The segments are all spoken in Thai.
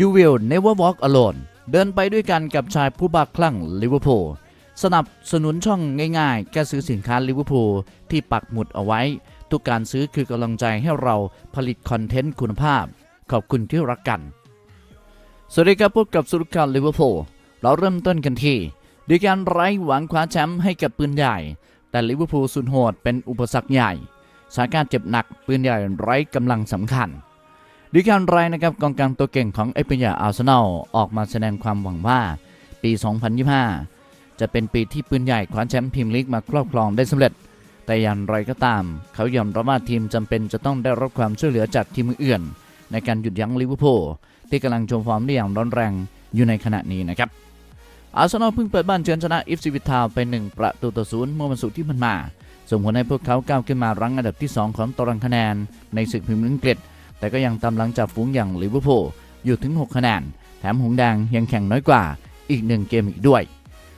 You will never walk alone เดินไปด้วยกันกับชายผู้บ้าคลั่งลิเวอร์พูลสนับสนุนช่องง่ายๆ แค่ซื้อสินค้าลิเวอร์พูลที่ปักหมุดเอาไว้ ทุกการซื้อคือกำลังใจให้เราผลิตคอนเทนต์คุณภาพ ขอบคุณที่รักกัน สวัสดีครับพบกับสุรการลิเวอร์พูลเราเริ่มต้นกันที่ด้วยการไร้หวังคว้าแชมป์ให้กับปืนใหญ่ แต่ลิเวอร์พูลสุดโหดเป็นอุปสรรคใหญ่สถานการณ์เจ็บหนักปืนใหญ่ไร้กำลังสำคัญ ดิการไรนะครับกองกลางตัวเก่งของเอเปนยาอาร์เซนอลออกมาแสดงความหวังว่าปี 2025 จะเป็นปีที่ปืนใหญ่คว้าแชมป์พรีเมียร์ลีกมาครอบครองได้สำเร็จ แต่อย่างไรก็ตาม เขายอมรับว่าทีมจำเป็นจะต้องได้รับความช่วยเหลือจากทีมอื่นในการหยุดยั้งลิเวอร์พูลที่กำลังโชว์ฟอร์มได้อย่างร้อนแรงอยู่ในขณะนี้นะครับอาร์เซนอลเพิ่งเปิดบ้านเยือนชนะอิฟซิวิทาวไป 1 ประตูต่อศูนย์เมื่อวันศุกร์ที่ผ่านมาส่งผลให้พวกเขาก้าวขึ้นมารั้งอันดับที่ 2 ของตารางคะแนนในศึกพรีเมียร์ลีกอังกฤษ แต่ก็ยังตามหลังจากฝูงอย่างลิเวอร์พูลอยู่ถึง 6 คะแนน แถมหงแดงยังแข่งน้อยกว่าอีกหนึ่งเกมอีกด้วย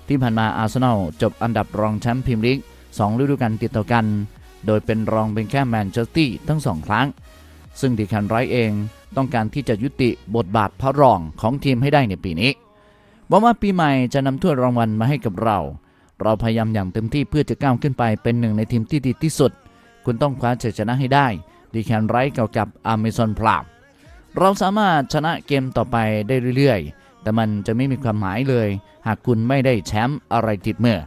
ที่ผ่านมาอาร์เซนอลจบอันดับรองแชมป์พรีเมียร์ลีก2ฤดูกาลติดต่อกัน โดยเป็นรองเป็นแค่แมนเชสเตอร์ทั้งสองครั้ง ซึ่งดิคันไรท์เองต้องการที่จะยุติบทบาทพระรองของทีมให้ได้ในปีนี้หวังว่าปีใหม่จะนำถ้วยรางวัลมาให้กับเรา เราพยายามอย่างเต็มที่เพื่อจะก้าวขึ้นไปเป็นหนึ่งในทีมที่ดีที่สุด คุณต้องคว้าชัยชนะให้ได้ ดีแคนไรท์เกี่ยวกับอเมซอนพลามเราสามารถชนะเกมต่อไปได้เรื่อยๆ แต่มันจะไม่มีความหมายเลย หากคุณไม่ได้แชมป์อะไรติดมือ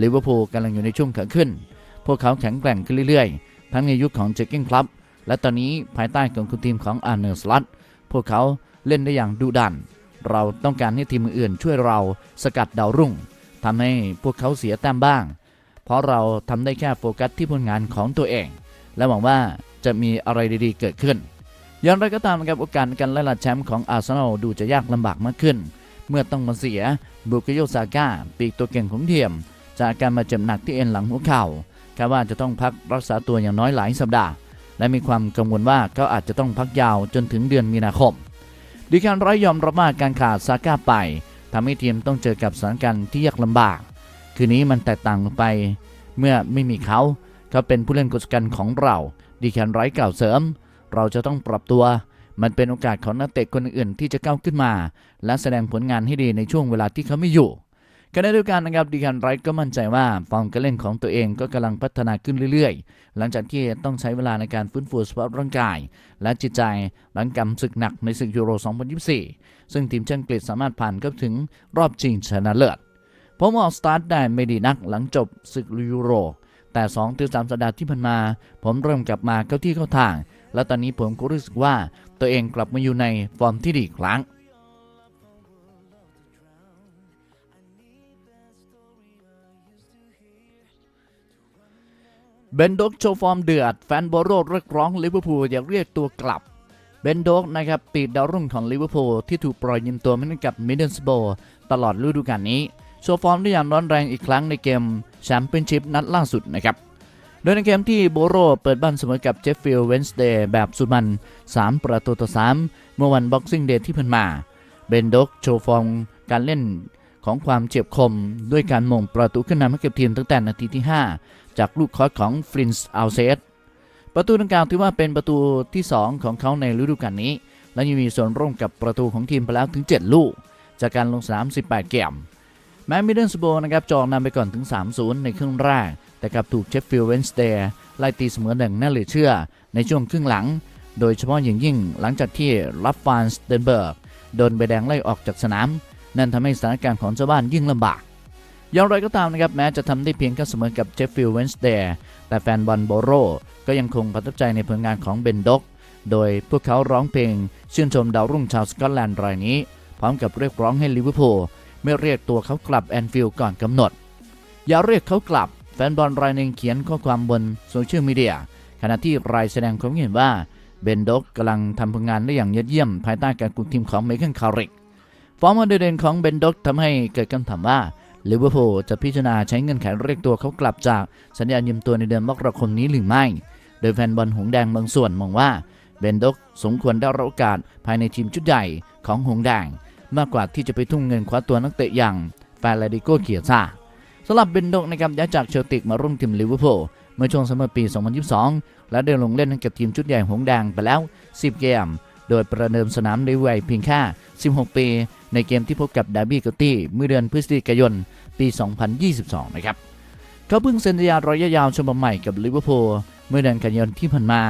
ลิเวอร์พูลกำลังอยู่ในช่วงขาขึ้น พวกเขาแข็งแกร่งขึ้นเรื่อยๆ ทั้งในยุคของเจคกิ้งคลับ และตอนนี้ภายใต้การคุมทีมของอาร์เนอร์สลัตพวกเขาเล่นได้อย่างดุดัน เราต้องการให้ทีมอื่นช่วยเราสกัดดาวรุ่งทำให้พวกเขาเสียแต้มบ้าง เพราะเราทำได้แค่โฟกัสที่ผลงานของตัวเอง และหวังว่า จะมีอะไรดีๆ เกิดขึ้น อย่างไรก็ตามครับโอกาสในการไล่ล่าแชมป์ของอาร์เซนอลดูจะยากลำบากมากขึ้น เมื่อต้องมาเสียบุกโยซาก้าปีกตัวเก่งของเทียม จากการมาเจ็บหนักที่เอ็นหลังหัวเข่าคาดว่าจะต้องพักรักษาตัวอย่างน้อยหลายสัปดาห์ และมีความกังวลว่าเขาอาจจะต้องพักยาวจนถึงเดือนมีนาคมดิการร้อยยอมรับว่าการขาดซาก้าไปทำให้ทีมต้องเจอกับสถานการณ์ที่ยากลำบาก คืนนี้มันแตกต่างลงไป เมื่อไม่มีเขาเขาเป็นผู้เล่นกฎกันของเรา ดีแคนไรท์กล่าวเสริม เราจะต้องปรับตัว มันเป็นโอกาสของนักเตะคนอื่นที่จะก้าวขึ้นมา และแสดงผลงานให้ดีในช่วงเวลาที่เขาไม่อยู่ขณะเดียวกันนะครับดีแคนไรท์ก็มั่นใจว่าฟอร์มการเล่นของตัวเองก็กำลังพัฒนาขึ้นเรื่อยๆ หลังจากที่ต้องใช้เวลาในการฟื้นฟูสภาพร่างกาย และจิตใจหลังกำศึกหนักในศึกยูโร 2024 ซึ่งทีมชาติอังกฤษสามารถผ่านเข้าถึงรอบชิงชนะเลิศผมออกสตาร์ทได้ไม่ดีนักหลังจบศึกยูโร แต่2ถึง3สัปดาห์ที่ผ่านมา ผมเริ่มกลับมาเข้าที่เข้าทาง และตอนนี้ผมก็รู้สึกว่าตัวเองกลับมาอยู่ในฟอร์มที่ดีอีกครั้งเบนโดกโชว์ฟอร์มเดือด แฟนบอโรเรียกร้องลิเวอร์พูลอยากเรียกตัวกลับเบนโดกนะครับปีดดาวรุ่งของลิเวอร์พูลที่ถูกปล่อยยืมตัวมาให้กับมิดเดิลสโบตลอดฤดูกาลนี้ โชว์ฟอร์มได้อย่างร้อนแรงอีกครั้งในเกมแชมเปี้ยนชิพนัดล่าสุดนะครับโดยในเกมที่โบโรเปิดบ้านเสมอกับเจฟฟิลด์เวนส์เดย์แบบสุดมัน 3 ประตูต่อ 3 เมื่อวันบ็อกซิ่งเดย์ที่ผ่านมา เบนโดกโชว์ฟอร์มการเล่นของความเฉียบคม ด้วยการมงประตูขึ้นนำให้กับทีมตั้งแต่นาทีที่ 5 จากลูกคอสของฟรินส์อัลเซสประตูดังกล่าวถือว่าเป็นประตูที่ 2 ของเขาในฤดูกาลนี้ และยังมีส่วนร่วมกับประตูของทีมไปแล้วถึง 7 ลูก จากการลงสนาม 18 เกม แม้มิดเดิลสโบนะครับจองนำไปก่อนถึง 3-0 ในครึ่งแรก แต่กลับถูกเชฟฟิลด์เวนส์เดย์ไล่ตีเสมอหนึ่งน่าเหลือเชื่อ ในช่วงครึ่งหลัง โดยเฉพาะอย่างยิ่งหลังจากที่รัฟฟานสเดนเบิร์กโดนใบแดงไล่ออกจากสนาม นั่นทำให้สถานการณ์ของชาวบ้านยิ่งลำบากอย่างไรก็ตามนะครับแม้จะทำได้เพียงแค่เสมอกับเชฟฟิลด์เวนส์เดย์แต่แฟนบอลโบโรก็ยังคงประทับใจในผลงานของเบนด็อกโดยพวกเขาร้องเพลงชื่นชมดาวรุ่งชาวสกอตแลนด์รายนี้ พร้อมกับเรียกร้องให้ลิเวอร์พูล ไม่เรียกตัวเขากลับแอนฟิลด์ก่อนกำหนด อย่าเรียกเขากลับ แฟนบอลรายหนึ่งเขียนข้อความบนโซเชียลมีเดียขณะที่รายแสดงความเห็นว่าเบนด็อกกำลังทำผลงานได้อย่างยอดเยี่ยม ภายใต้การคุมทีมของเมเคิลคาริกฟอร์มอันโดเด่นของเบนด็อกทำให้เกิดคำถามว่าลิเวอร์พูลจะพิจารณาใช้เงื่อนไขเรียกตัวเขากลับจากสัญญายืมตัวในเดือนมกราคมนี้หรือไม่ โดยแฟนบอลหงแดงบางส่วนมองว่าเบนด็อกสมควรได้รับโอกาสภายในทีมชุดใหญ่ของหงแดง มากกว่าที่จะไปทุ่มเงินคว้าตัวนักเตะอย่างแฟนลาดิโกเกียซาสำหรับเบนโดกนะครับย้ายจากเชลติกมาร่วมทีมลิเวอร์พูลเมื่อช่วงซัมเมอร์ปี 2022 และได้ลงเล่นให้กับทีมชุดใหญ่หงแดงไปแล้ว 10 เกม โดยประเดิมสนามในวัยเพียงแค่ 16 ปี ในเกมที่พบกับดาร์บี้เกาตี้เมื่อเดือนพฤศจิกายน ปี 2022 นะครับ เขาเพิ่งเซ็นสัญญาระยะยาวฉบับใหม่กับลิเวอร์พูลเมื่อเดือนกันยายนที่ผ่านมา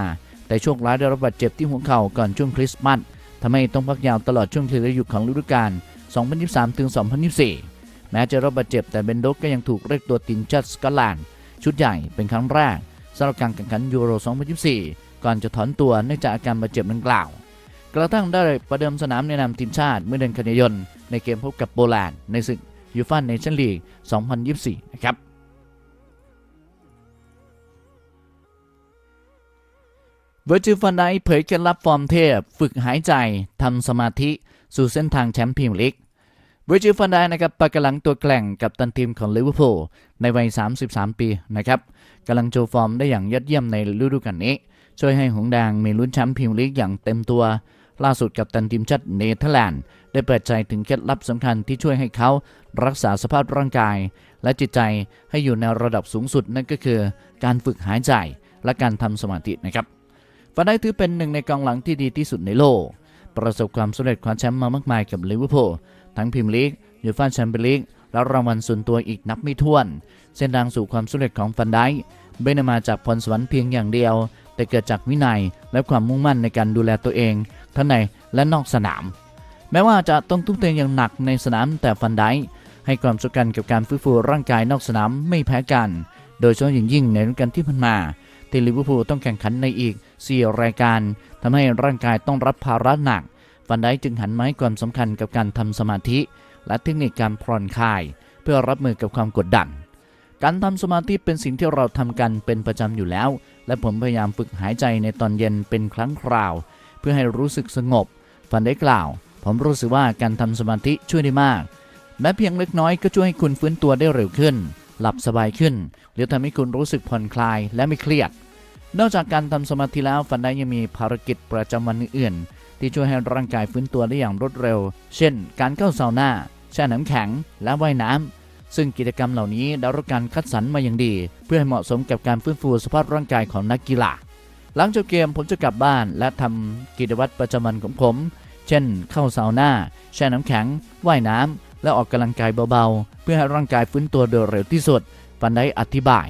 แต่โชคร้ายได้รับบาดเจ็บที่หัวเข่าก่อนช่วงคริสต์มาส ทำให้ต้องพักยาวตลอดช่วงที่เหลืออยู่ของฤดูกาล 2023ถึง2024 แม้จะรับบาดเจ็บแต่เบนโดกก็ยังถูกเรียกตัวทีมชาติสกอตแลนด์ชุดใหญ่เป็นครั้งแรกสำหรับการแข่งขันยูโร 2024 ก่อนจะถอนตัวเนื่องจากอาการบาดเจ็บดังกล่าว กระทั่งได้ประเดิมสนามในนามทีมชาติเมื่อเดือนกันยายนในเกมพบกับโปแลนด์ในศึกยูฟ่าเนชั่นลีก 2024 นะครับ เวอร์จิลฟันไดเผยเคล็ดลับฟอร์มเทพ ฝึกหายใจทำสมาธิสู่เส้นทางแชมป์พรีเมียร์ลีกเวอร์จิลฟันไดนะครับปากกำลังตัวแกล่งกับตันทีมของลิเวอร์พูลในวัย 33 ปีนะครับกำลังโชว์ฟอร์มได้อย่างยอดเยี่ยมในฤดูกาลนี้ ช่วยให้หงส์แดงมีลุ้นแชมป์พรีเมียร์ลีกอย่างเต็มตัว ล่าสุดกับตันทีมชาติเนเธอร์แลนด์ ได้เปิดใจถึงเคล็ดลับสำคัญที่ช่วยให้เขารักษาสภาพร่างกาย และจิตใจให้อยู่ในระดับสูงสุดนั่นก็คือ การฝึกหายใจและการทำสมาธินะครับ ฟานไดถือเป็นหนึ่งในกองหลังที่ดีที่สุดในโลก ประสบความสำเร็จคว้าแชมป์มามากมายกับลิเวอร์พูลทั้งพรีเมียร์ลีกยูฟ่าแชมเปี้ยนลีกและรางวัลส่วนตัวอีกนับไม่ถ้วน เส้นทางสู่ความสำเร็จของฟันไดไม่ได้มาจากพรสวรรค์เพียงอย่างเดียว แต่เกิดจากวินัยและความมุ่งมั่นในการดูแลตัวเองทั้งในและนอกสนาม แม้ว่าจะต้องทุ่มเทอย่างหนักในสนามแต่ฟันไดให้ความสำคัญกับการฟื้นฟูร่างกายนอกสนามไม่แพ้กัน โดยเฉพาะอย่างยิ่งในฤดูกาลที่ผ่านมา ที่ลิเวอร์พูลต้องแข่งขันในอีก 4 รายการทำให้ร่างกายต้องรับภาระหนักฟันได้จึงหันมาให้ความสำคัญกับการทำสมาธิ และเทคนิคการผ่อนคลาย เพื่อรับมือกับความกดดัน การทำสมาธิเป็นสิ่งที่เราทำกันเป็นประจำอยู่แล้ว และผมพยายามฝึกหายใจในตอนเย็นเป็นครั้งคราว เพื่อให้รู้สึกสงบฟันได้กล่าว ผมรู้สึกว่าการทำสมาธิช่วยได้มากแม้เพียงเล็กน้อยก็ช่วยให้คุณฟื้นตัวได้เร็วขึ้น หลับสบายขึ้นหรือทำให้คุณรู้สึกผ่อนคลายและไม่เครียด นอกจากการทำสมาธิแล้วฟันได้ยังมีภารกิจประจำวันอื่นๆที่ช่วยให้ร่างกายฟื้นตัวได้อย่างรวดเร็ว เช่น การเข้าซาวน่าแช่น้ำแข็ง และว่ายน้ำ ซึ่งกิจกรรมเหล่านี้ได้รับการคัดสรรมาอย่างดี เพื่อให้เหมาะสมกับการฟื้นฟูสภาพร่างกายของนักกีฬาหลังจบเกมผมจะกลับบ้านและทำกิจวัตรประจำวันของผม เช่น เข้าซาวน่าแช่น้ำแข็ง ว่ายน้ำและออกกำลังกายเบาๆ เพื่อให้ร่างกายฟื้นตัวโดยเร็วที่สุดฟันได้อธิบาย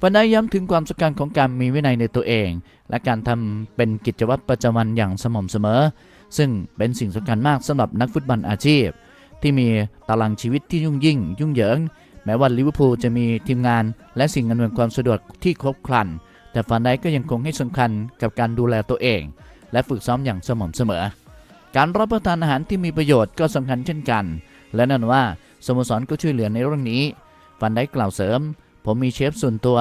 ฟันได้ย้ำถึงความสำคัญของการมีวินัยในตัวเอง และการทำเป็นกิจวัตรประจำวันอย่างสม่ำเสมอ ซึ่งเป็นสิ่งสำคัญมากสำหรับนักฟุตบอลอาชีพ ที่มีตารางชีวิตที่ยุ่งยิ่ง ยุ่งเหยิง แม้ว่าลิเวอร์พูลจะมีทีมงานและสิ่งอำนวยความสะดวกที่ครบครัน แต่ฟันไดก็ยังคงให้สำคัญกับการดูแลตัวเอง และฝึกซ้อมอย่างสม่ำเสมอ การรับประทานอาหารที่มีประโยชน์ก็สำคัญเช่นกัน และนั่นว่าสโมสรก็ช่วยเหลือในเรื่องนี้ฟันได้กล่าวเสริม ผมมีเชฟส่วนตัว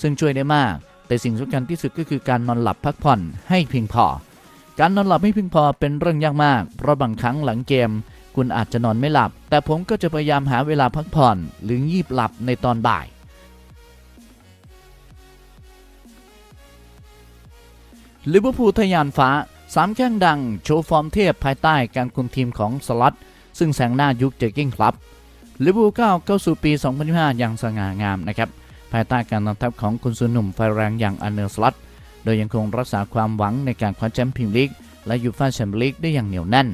ซึ่งช่วยได้มาก แต่สิ่งสำคัญที่สุดก็คือการนอนหลับพักผ่อนให้เพียงพอ การนอนหลับให้เพียงพอเป็นเรื่องยากมาก เพราะบางครั้งหลังเกม คุณอาจจะนอนไม่หลับ แต่ผมก็จะพยายามหาเวลาพักผ่อน หรือยีบหลับในตอนบ่าย ลิเวอร์พูลทะยานฟ้าสามแข้งดัง โชว์ฟอร์มเทพภายใต้การคุมทีมของสล็อตซึ่งแซงหน้ายุคเจอกิ้งครับ ลิเวอร์พูลก้าวเข้าสู่ปี 2025 อย่างสง่างามนะครับภายใต้การนำทัพของคุณสุนุ่มไฟแรงอย่างอันเนอร์สล็อตโดยยังคงรักษาความหวังในการคว้าแชมป์พรีเมียร์ลีกและยูฟ่าแชมเปี้ยนลีกได้อย่างเหนียวแน่น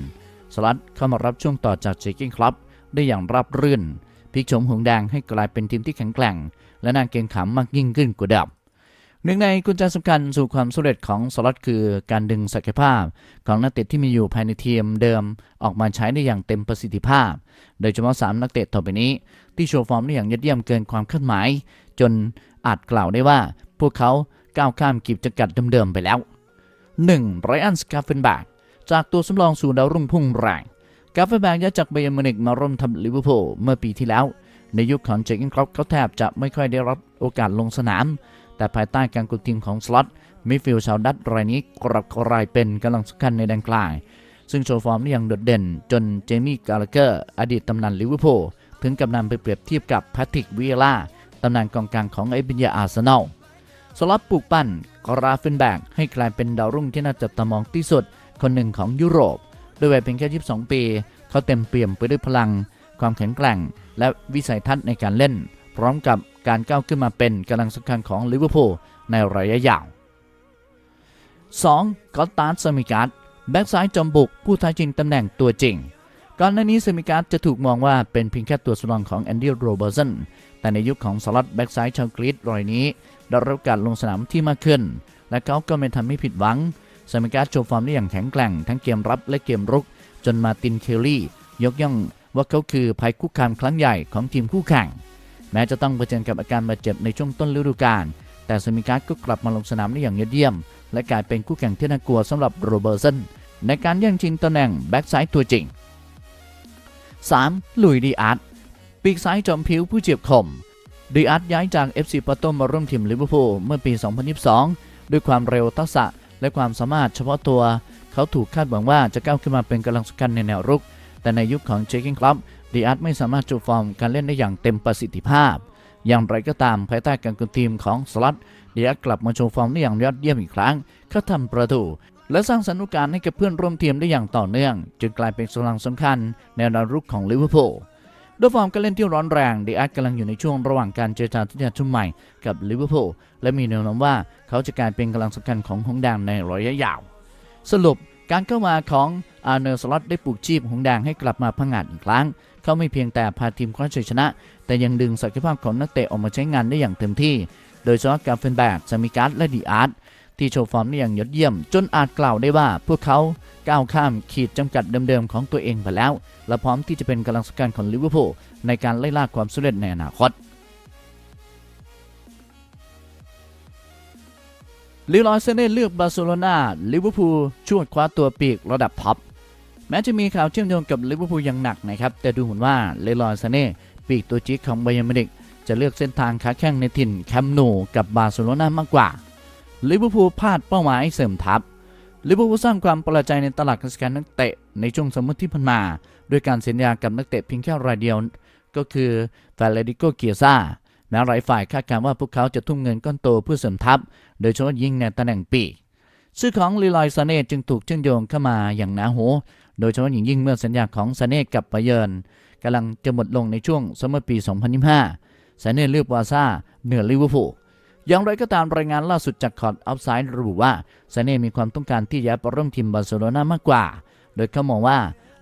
สล็อตเข้ามารับช่วงต่อจากเจคกิ้งครับได้อย่างราบรื่นพลิกโฉมหงแดงให้กลายเป็นทีมที่แข็งแกร่ง และน่าเกรงขามมากยิ่งขึ้นกว่าเดิม หนึ่งในกุญแจสำคัญสู่ความสำเร็จของสล็อตคือการดึงศักยภาพ ของนักเตะที่มีอยู่ภายในทีมเดิมออกมาใช้ได้อย่างเต็มประสิทธิภาพ โดยเฉพาะ 3 นักเตะต่อไปนี้ ที่โชว์ฟอร์มได้อย่างยอดเยี่ยมเกินความคาดหมาย จนอาจกล่าวได้ว่า พวกเขาก้าวข้ามกีบจำกัดเดิมๆไปแล้ว 1. ไรอันสกาเฟนแบกจากตัวสำรองสู่ดาวรุ่งพุ่งแรงกาเฟนแบกย้ายจากไบย์มินิกมาร่วมทำลิเวอร์พูลเมื่อปีที่แล้วในยุคของเจคกินครอปเขาแทบจะไม่ค่อยได้รับโอกาสลงสนาม แต่ภายใต้การกุมทีมของสล็อตมิฟิลชาวดัตรายนี้กลับกลายเป็นกำลังสำคัญในแดนกลาง ซึ่งโชว์ฟอร์มได้อย่างโดดเด่น จนเจมี่กาลเกอร์ อดีตตำนานลิเวอร์พูลถึงกับนำไปเปรียบเทียบกับแพทริกวิเอล่าตำนานกองกลางของไอบินยาอาร์เซนอลสล็อตปลูกปั้นกราเฟนแบกให้กลายเป็นดาวรุ่งที่น่าจับตามองที่สุด คนหนึ่งของยุโรปด้วยวัยเพียงแค่ 22 ปี เขาเต็มเปี่ยมไปด้วยพลัง ความแข็งแกร่ง และวิสัยทัศน์ในการเล่น พร้อมกับการก้าวขึ้นมาเป็นกำลังสำคัญของลิเวอร์พูลในระยะยาว 2. กอตตาร์สมิการ์ดแบ็กซ้ายจอมบุกผู้ท้าชิงตำแหน่งตัวจริง ก่อนหน้านี้เซมิการ์ดจะถูกมองว่าเป็นเพียงแค่ตัวสำรองของแอนดี้โรเบอร์สันแต่ในยุคของสล็อตแบ็กซ้ายชาวกรีซรายนี้ได้รับการลงสนามที่มากขึ้น และเขาก็ไม่ทำให้ผิดหวังเซมิการ์ดโชว์ฟอร์มได้อย่างแข็งแกร่งทั้งเกมรับและเกมรุก จนมาตินเคลลี่ ยกย่องว่าเขาคือภัยคุกคามครั้งใหญ่ของทีมคู่แข่ง แม้จะต้องเผชิญกับอาการบาดเจ็บในช่วงต้นฤดูกาลแต่เซมิการ์ดก็กลับมาลงสนามได้อย่างยอดเยี่ยม และกลายเป็นคู่แข่งที่น่ากลัวสำหรับโรเบอร์สันในการแย่งชิงตำแหน่งแบ็กซ้ายตัวจริง 3. ลุยดีอาร์ตปีกซ้ายจอมผิวผู้เจียบคมดีอาร์ตย้ายจาก FC ปอร์โตมาร่วมทีมลิเวอร์พูลเมื่อปี 2022 ด้วยความเร็วทักษะและความสามารถเฉพาะตัว เขาถูกคาดหวังว่าจะก้าวขึ้นมาเป็นกำลังสำคัญในแนวรุก แต่ในยุคของเจคิงคลับ ดีอาร์ตไม่สามารถจูฟอร์มการเล่นได้อย่างเต็มประสิทธิภาพ อย่างไรก็ตามภายใต้การกุมทีมของสลัดดีอาร์ตกลับมาโชว์ฟอร์มได้อย่างยอดเยี่ยมอีกครั้งเขาทำประตูและสร้างสรรค์การให้กับเพื่อนร่วมทีมได้อย่างต่อเนื่อง จึงกลายเป็นกำลังสำคัญในแนวรุกของลิเวอร์พูลด้วยฟอร์มการเล่นที่ร้อนแรงดีอาร์ตกำลังอยู่ในช่วงระหว่างการเจรจาที่จะชุมใหม่กับลิเวอร์พูลและมีแนวโน้มว่าเขาจะกลายเป็นกำลังสำคัญของหงส์แดงในระยะยาว สรุปการเข้ามาของอาร์เนอร์สล็อตได้ปลุกชีพหงส์แดงให้กลับมาพังงาดอีกครั้ง เขาไม่เพียงแต่พาทีมคว้าชัยชนะ แต่ยังดึงศักยภาพของนักเตะออกมาใช้งานได้อย่างเต็มที่ โดยเฉพาะกาเฟนแบกซามิการ์ดและดีอาร์ตที่โชว์ฟอร์มได้อย่างยอดเยี่ยม จนอาจกล่าวได้ว่าพวกเขาก้าวข้ามขีดจำกัดเดิมๆของตัวเองไปแล้ว และพร้อมที่จะเป็นกำลังสำคัญของลิเวอร์พูลในการไล่ล่าความสำเร็จในอนาคตลิลอยเซเน่เลือกบาร์เซโลนาลิเวอร์พูลช่วยคว้าตัวปีกระดับท็อป แม้จะมีข่าวเชื่อมโยงกับลิเวอร์พูลอย่างหนักนะครับ แต่ดูเหมือนว่าเลลอยเซเน่ปีกตัวจี๊ดของไบย์มิวนิก จะเลือกเส้นทางขาแข้งในถิ่นแคมป์นูกับบาร์เซโลนามากกว่าลิเวอร์พูลพลาดเป้าหมายเสริมทัพลิเวอร์พูลสร้างความประหลาดใจในตลาดการนักเตะในช่วงสมมติที่ผ่านมาด้วยการเซ็นสัญญากับนักเตะเพียงแค่รายเดียว ก็คือฟาเลดิโกเกียซาแม้หลายฝ่ายคาดการณ์ว่าพวกเขาจะทุ่มเงินก้อนโตเพื่อเสริมทัพ โดยเฉพาะยิ่งในตำแหน่งปีก ชื่อของลีลอยซาเน่จึงถูกเชื่อมโยงเข้ามาอย่างหนาหู โดยเฉพาะอย่างยิ่งเมื่อสัญญาของซาเน่กับไบเยิร์นกำลังจะหมดลงในช่วงซัมเมอร์ปี 2025ซาเน่เลือกวาซ่าเหนือลิเวอร์พูลอย่างไรก็ตามรายงานล่าสุดจากคอร์ดอัพไซด์ระบุว่าซาเน่มีความต้องการที่จะไปร่วมทีมบาร์เซโลนามากกว่า โดยเขามองว่า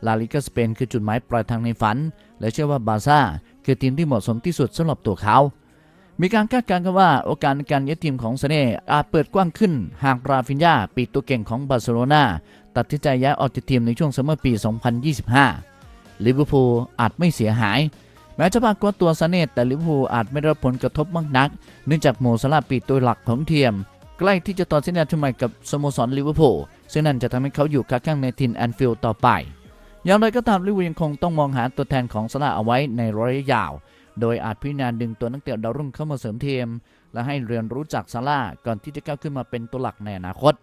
ลาลิกาสเปนคือจุดหมายปลายทางในฝัน และเชื่อว่าบาซ่าคือทีมที่เหมาะสมที่สุดสำหรับตัวเขา มีการคาดการณ์กันว่าโอกาสในการย้ายทีมของเซเน่อาจเปิดกว้างขึ้น หากราฟินยาปีตัวเก่งของบาร์เซโลนาตัดสินใจย้ายออกจากทีมในช่วงซัมเมอร์ปี 2025 ลิเวอร์พูลอาจไม่เสียหาย แม้จะพากว่าตัวซาเน่แต่ลิเวอร์พูลอาจไม่ได้รับผลกระทบมากนัก เนื่องจากโมซาลาปีตัวหลักของทีมใกล้ที่จะต่อสัญญาชุดใหม่กับสโมสรลิเวอร์พูลซึ่งนั่นจะทำให้เขาอยู่ค้าข้างในทินแอนฟิลด์ต่อไป อย่างไรก็ตามลิเวอร์พูลยังคงต้องมองหาตัวแทนของซาลาเอาไว้ในระยะยาว โดยอาจพิจารณาดึงตัวนักเตะดาวรุ่งเข้ามาเสริมทีม และให้เรียนรู้จากซาลาก่อนที่จะก้าวขึ้นมาเป็นตัวหลักในอนาคต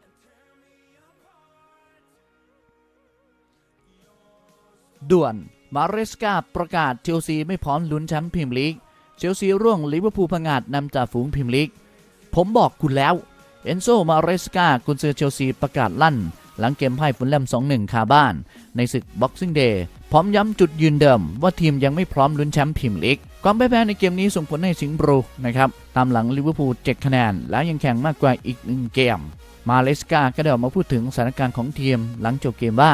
ด่วน มาเรสกาประกาศเชลซีไม่พร้อมลุ้นแชมป์พรีเมียร์ลีก เชลซีร่วงลิเวอร์พูลพังอาจนำจากฝูงพรีเมียร์ลีก ผมบอกคุณแล้ว เอนโซ มาเรสกากุนซือเชลซีประกาศลั่น หลังเกมพ่ายฟุลแลม2-1 คาบ้าน ในศึกบ็อกซิ่งเดย์พร้อมย้ำจุดยืนเดิมว่าทีมยังไม่พร้อมลุ้นแชมป์พรีเมียร์ลีก ความพ่ายแพ้ในเกมนี้ส่งผลให้สิงห์บรูนะครับตามหลังลิเวอร์พูล7คะแนน แล้วยังแข่งมากกว่าอีกหนึ่งเกม มาเลสกาก็ได้ออกมาพูดถึงสถานการณ์ของทีมหลังจบเกมว่า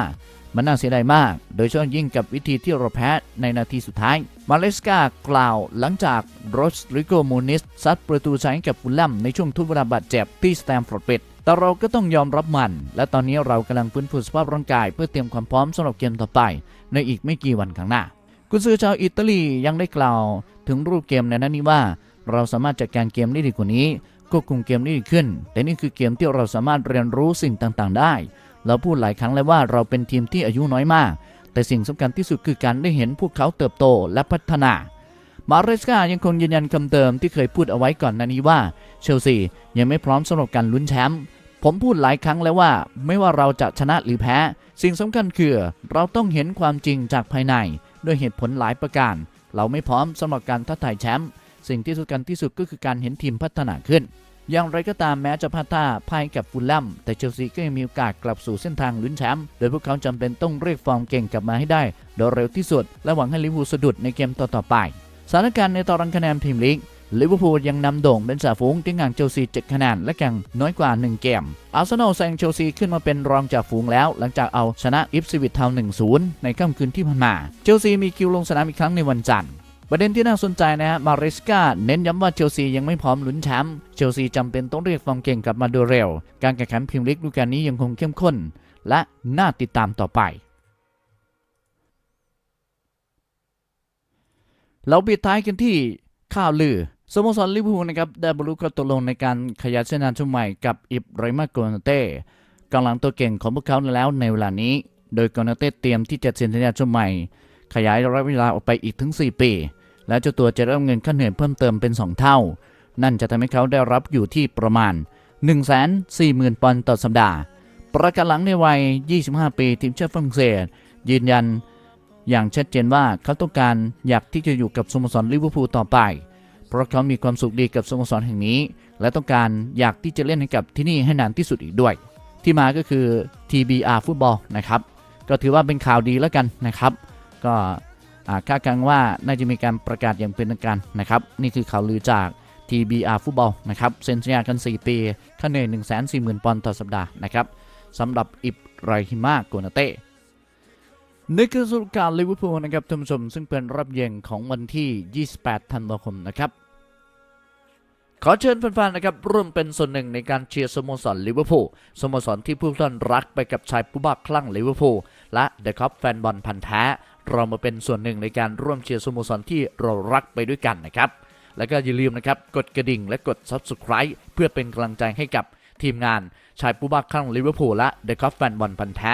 มันน่าเสียดายมาก โดยเฉพาะยิ่งกับวิธีที่เราแพ้ในนาทีสุดท้าย มาเลสกากล่าวหลังจากโรสริโกมูนิสซัดประตูใช้กับฟุลแลมในช่วงทุบเวลาบาดเจ็บที่สแตมฟอร์ดบิดแต่เราก็ต้องยอมรับมัน และตอนนี้เรากำลังฟื้นฟูสภาพร่างกาย เพื่อเตรียมความพร้อมสำหรับเกมต่อไป ในอีกไม่กี่วันข้างหน้า กุนซือชาวอิตาลียังได้กล่าวถึงรูปเกมในนั้นนี้ว่า เราสามารถจัดการเกมได้ดีกว่านี้ควบคุมเกมได้ดีขึ้น แต่นี่คือเกมที่เราสามารถเรียนรู้สิ่งต่างๆ ได้ เราพูดหลายครั้งแล้วว่าเราเป็นทีมที่อายุน้อยมาก แต่สิ่งสำคัญที่สุดคือการได้เห็นพวกเขาเติบโตและพัฒนามาเรสกายังคงยืนยันคำเดิมที่เคยพูดเอาไว้ก่อนหน้านี้ว่าเชลซียังไม่พร้อมสำหรับการลุ้นแชมป์ผมพูดหลายครั้งแล้วว่า ไม่ว่าเราจะชนะหรือแพ้ สิ่งสำคัญคือ เราต้องเห็นความจริงจากภายใน ด้วยเหตุผลหลายประการ เราไม่พร้อมสำหรับการท้าทายแชมป์สิ่งที่สุดกันที่สุดก็คือการเห็นทีมพัฒนาขึ้น อย่างไรก็ตามแม้จะพลาดท่าพ่ายกับฟูลแลมแต่เชลซีก็ยังมีโอกาสกลับสู่เส้นทางลุ้นแชมป์โดยพวกเขาจำเป็นต้องเรียกฟอร์มเก่งกลับมาให้ได้ โดยเร็วที่สุด และหวังให้ลิเวอร์พูลสะดุดในเกมต่อๆไปสถานการณ์ในตารางคะแนนพรีเมียร์ลีก ลิเวอร์พูลยังนำโด่งเป็นจ่าฝูงที่ห่างเชลซี7คะแนนและแข่งน้อยกว่า 1 เกม อาร์เซนอลแซงเชลซีขึ้นมาเป็นรองจากฝูงแล้ว หลังจากเอาชนะอิฟซิวิตเทา1-0 ในค่ำคืนที่ผ่านมา เชลซีมีคิวลงสนามอีกครั้งในวันจันทร์ประเด็นที่น่าสนใจนะฮะ มาริสกาเน้นย้ำว่าเชลซียังไม่พร้อมลุ้นแชมป์ เชลซีจำเป็นต้องเรียกฟอร์มเก่งกลับมาโดยเร็ว การแข่งขันพรีเมียร์ลีกฤดูกาลนี้ยังคงเข้มข้น และน่าติดตามต่อไป เราปิดท้ายกันที่ข่าวลือ สโมสรลิเวอร์พูลนะครับได้บรรลุข้อตกลงในการขยายสัญญาชุดใหม่กับอิบรมาโกนเต้กองหลังตัวเก่งของพวกเขาแล้วในเวลานี้ โดยโกนาเต้เตรียมที่จะเซ็นสัญญาชุดใหม่ ขยายระยะเวลาออกไปอีกถึง 4 ปี และเจ้าตัวจะได้รับเงินค่าเหนื่อยเพิ่มเติมเป็น 2 เท่า นั่นจะทำให้เขาได้รับอยู่ที่ประมาณ 140,000 ปอนด์ต่อสัปดาห์ ประกันหลังในวัย 25 ปีทีมชาติฝรั่งเศส ยืนยัน อย่างชัดเจนว่าเขาต้องการอยากที่จะอยู่กับสโมสรลิเวอร์พูลต่อไป เพราะเขามีความสุขดีกับสโมสรแห่งนี้ และต้องการอยากที่จะเล่นให้กับที่นี่ให้นานที่สุดอีกด้วย ที่มาก็คือ TBR ฟุตบอลนะครับ ก็ถือว่าเป็นข่าวดีแล้วกันนะครับ ก็คาดการณ์ว่าน่าจะมีการประกาศอย่างเป็นทางการนะครับ นี่คือข่าวลือจาก TBR ฟุตบอลนะครับเซ็นสัญญากัน 4 ปีค่าเหนื่อย140,000 ปอนด์ต่อสัปดาห์นะครับสำหรับอิบไรฮิมาโกนาเต้ นี่คือสรุปการลิเวอร์พูลนะครับท่านผู้ชมซึ่งเป็นรับเย็นของวันที่ 28 ธันวาคมนะครับ ขอเชิญแฟนๆนะครับร่วมเป็นส่วนหนึ่งในการเชียร์สโมสรลิเวอร์พูลสโมสรที่ผู้ท่านรักไปกับชายผู้บ้าคลั่งลิเวอร์พูลและเดอะคัพแฟนบอลพันธ์แท้ เรามาเป็นส่วนหนึ่งในการร่วมเชียร์สโมสรที่เรารักไปด้วยกันนะครับแล้วก็อย่าลืมนะครับกดกระดิ่งและกด Subscribe เพื่อเป็นกำลังใจให้กับทีมงานชายผู้บ้าคลั่งลิเวอร์พูลและเดอะคัพแฟนบอลพันธ์แท้